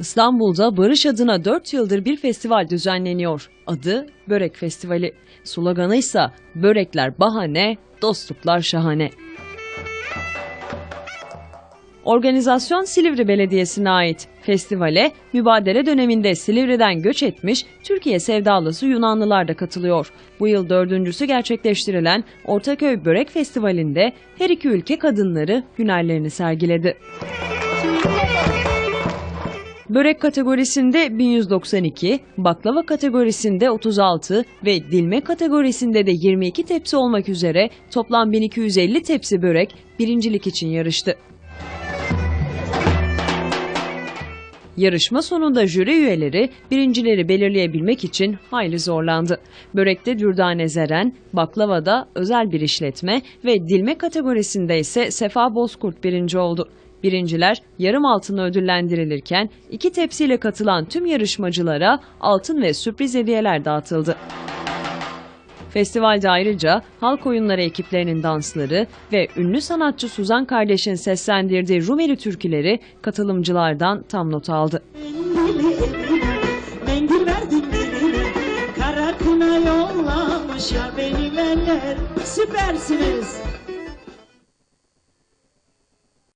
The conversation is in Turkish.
İstanbul'da barış adına 4 yıldır bir festival düzenleniyor. Adı Börek Festivali. Sloganı ise börekler bahane, dostluklar şahane. Organizasyon Silivri Belediyesi'ne ait. Festivale mübadele döneminde Silivri'den göç etmiş Türkiye sevdalısı Yunanlılar da katılıyor. Bu yıl dördüncüsü gerçekleştirilen Ortaköy Börek Festivali'nde her iki ülke kadınları hünerlerini sergiledi. Börek kategorisinde 1192, baklava kategorisinde 36 ve dilme kategorisinde de 22 tepsi olmak üzere toplam 1250 tepsi börek birincilik için yarıştı. Yarışma sonunda jüri üyeleri birincileri belirleyebilmek için hayli zorlandı. Börekte Dürdane Zeren, baklavada özel bir işletme ve dilme kategorisinde ise Sefa Bozkurt birinci oldu. Birinciler yarım altınla ödüllendirilirken iki tepsiyle katılan tüm yarışmacılara altın ve sürpriz hediyeler dağıtıldı. Festivalde ayrıca halk oyunları ekiplerinin dansları ve ünlü sanatçı Suzan kardeşin seslendirdiği Rumeli türküleri katılımcılardan tam not aldı. Süpersiniz